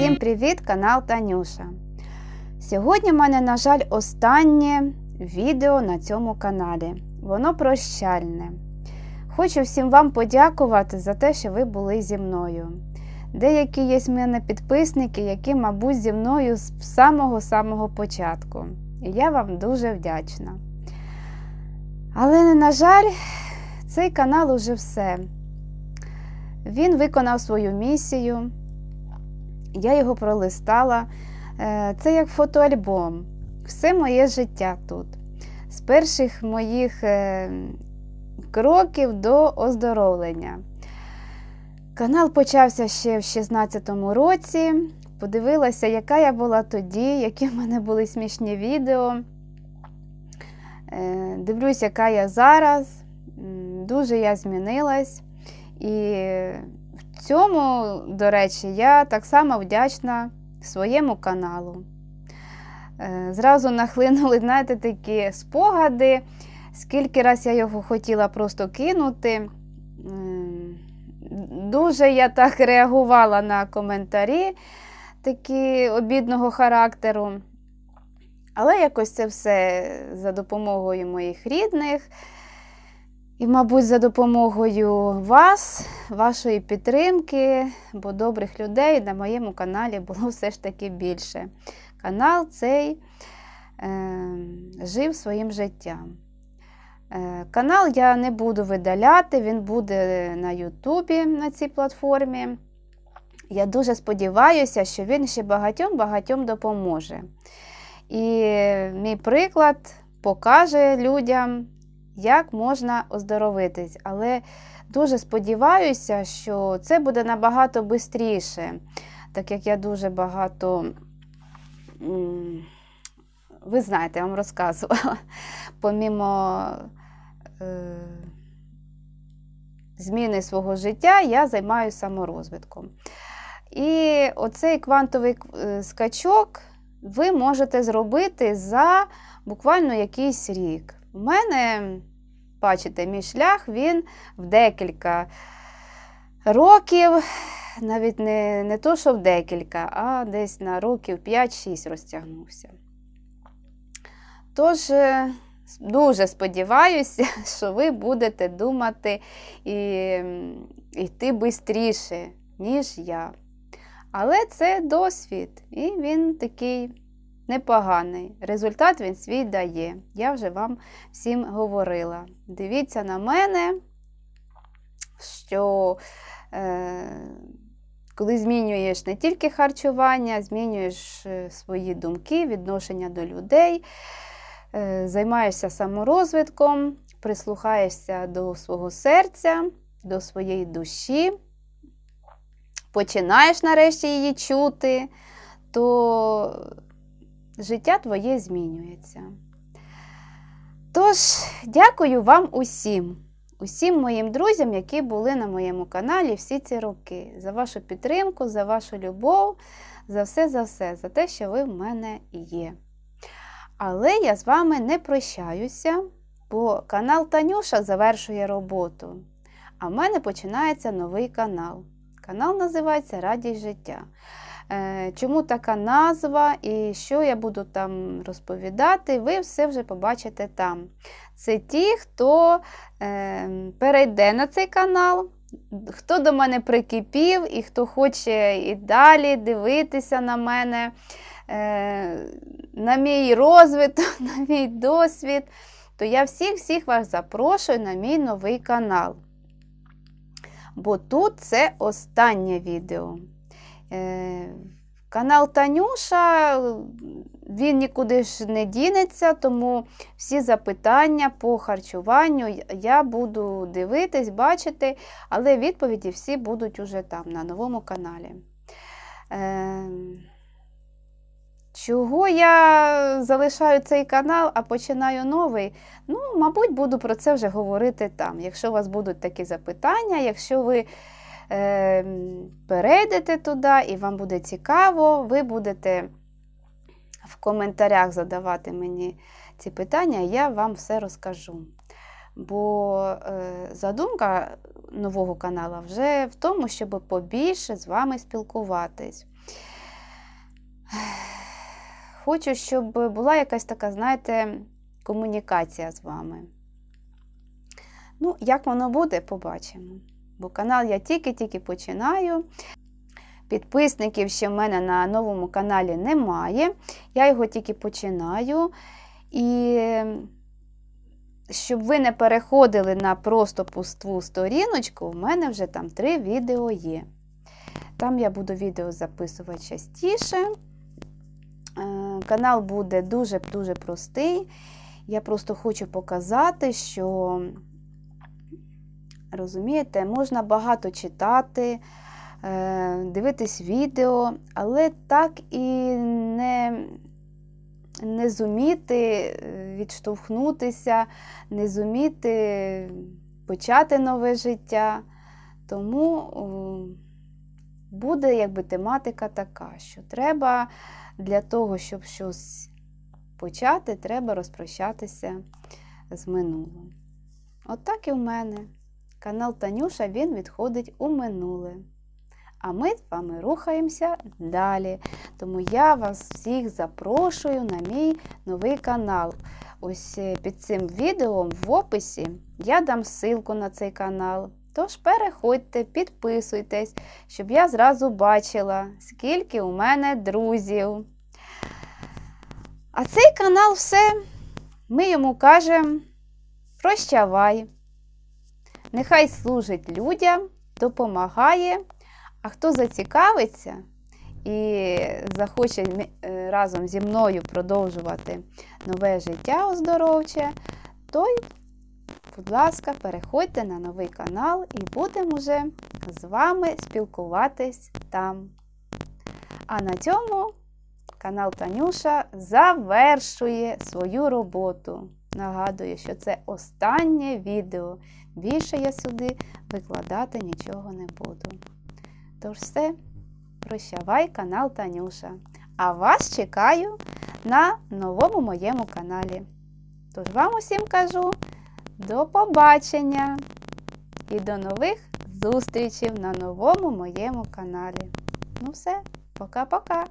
Всім привіт, канал Танюша. Сьогодні в мене, на жаль, останнє відео на цьому каналі. Воно прощальне. Хочу всім вам подякувати за те, що ви були зі мною. Деякі є в мене підписники, які, мабуть, зі мною з самого-самого початку. І я вам дуже вдячна. Але, на жаль, цей канал уже все. Він виконав свою місію. Я його пролистала. Е, Це як фотоальбом. Все моє життя тут. З перших моїх е, кроків до оздоровлення. Канал почався ще в 16-му році. Подивилася, яка я була тоді, які в мене були смішні відео. Е, Дивлюсь, яка я зараз. Дуже я змінилась. І цьому, до речі, я так само вдячна своєму каналу. Е, Зразу нахлинули, знаєте, такі спогади, скільки раз я його хотіла просто кинути. Дуже я так реагувала на коментарі такі обідного характеру. Але якось це все за допомогою моїх рідних. І, мабуть, за допомогою вас, вашої підтримки, бо добрих людей на моєму каналі було все ж таки більше. Канал цей е, жив своїм життям. Е, канал я не буду видаляти, він буде на Ютубі на цій платформі. Я дуже сподіваюся, що він ще багатьом-багатьом допоможе. І мій приклад покаже людям, як можна оздоровитись. Але дуже сподіваюся, що це буде набагато швидше, так як я дуже багато, ви знаєте, я вам розказувала, помімо е, зміни свого життя, я займаюся саморозвитком. І оцей квантовий е, скачок ви можете зробити за буквально якийсь рік. У мене, бачите, мій шлях він в декілька років, навіть не, не то, що в декілька, а десь на років 5-6 розтягнувся. Тож, е, дуже сподіваюся, що ви будете думати і йти швидше, ніж я. Але це досвід, і він такий непоганий. Результат він свій дає. Я вже вам всім говорила. Дивіться на мене, що е, коли змінюєш не тільки харчування, змінюєш е, свої думки, відношення до людей, е, займаєшся саморозвитком, прислухаєшся до свого серця, до своєї душі починаєш нарешті її чути, то життя твоє змінюється. Тож, дякую вам усім, усім моїм друзям, які були на моєму каналі всі ці роки, за вашу підтримку, за вашу любов, за все, за все, за те, що ви в мене є. Але я з вами не прощаюся, бо канал Танюша завершує роботу, а в мене починається новий канал. Канал називається Радість життя. Е, Чому така назва і що я буду там розповідати, ви все вже побачите там. Це ті, хто е, перейде на цей канал, хто до мене прикипів і хто хоче і далі дивитися на мене, е, на мій розвиток, на мій досвід, то я всіх-всіх вас запрошую на мій новий канал бо тут це останнє відео. Канал Танюша, він нікуди ж не дінеться, тому всі запитання по харчуванню я буду дивитись, бачити, але відповіді всі будуть уже там, на новому каналі. Е, Чого я залишаю цей канал, а починаю новий? Ну, мабуть, буду про це вже говорити там. Якщо у вас будуть такі запитання, якщо ви перейдете туди і вам буде цікаво, ви будете в коментарях задавати мені ці питання, я вам все розкажу. Бо е, задумка нового каналу вже в тому, щоб побільше з вами спілкуватись. Хочу, щоб була якась така, знаєте, комунікація з вами. Ну, як воно буде, побачимо. Бо канал я тільки-тільки починаю. Підписників ще в мене на новому каналі немає. Я його тільки починаю. І щоб ви не переходили на просто пусту сторіночку, в мене вже там три відео є. Там я буду відео записувати частіше. Е, Канал буде дуже-дуже простий. Я просто хочу показати, що, розумієте, можна багато читати, е, дивитись відео, але так і не, не зуміти е, відштовхнутися, не зуміти почати нове життя. Тому буде якби тематика така, що треба для того, щоб щось почати, треба розпрощатися з минулим. От так і в мене. Канал Танюша він відходить у минуле. А ми з вами рухаємося далі. Тому я вас всіх запрошую на мій новий канал. Ось е, під цим відео в описі я дам ссылку на цей канал. Тож переходьте, підписуйтесь, щоб я зразу бачила, скільки у мене друзів. А цей канал все. Ми йому кажемо прощавай. Нехай служить людям, допомагає. А хто зацікавиться і захоче е, разом зі мною продовжувати нове життя оздоровче, той, будь ласка, переходьте на новий канал і будемо вже з вами спілкуватись там. А на цьому канал Танюша завершує свою роботу. Нагадую, що це останнє відео. Більше я сюди викладати нічого не буду. Тож все, прощавай канал Танюша. А вас чекаю на новому моєму каналі. Тож вам усім кажу до побачення і до нових зустрічей на новому моєму каналі. Ну все, пока-пока!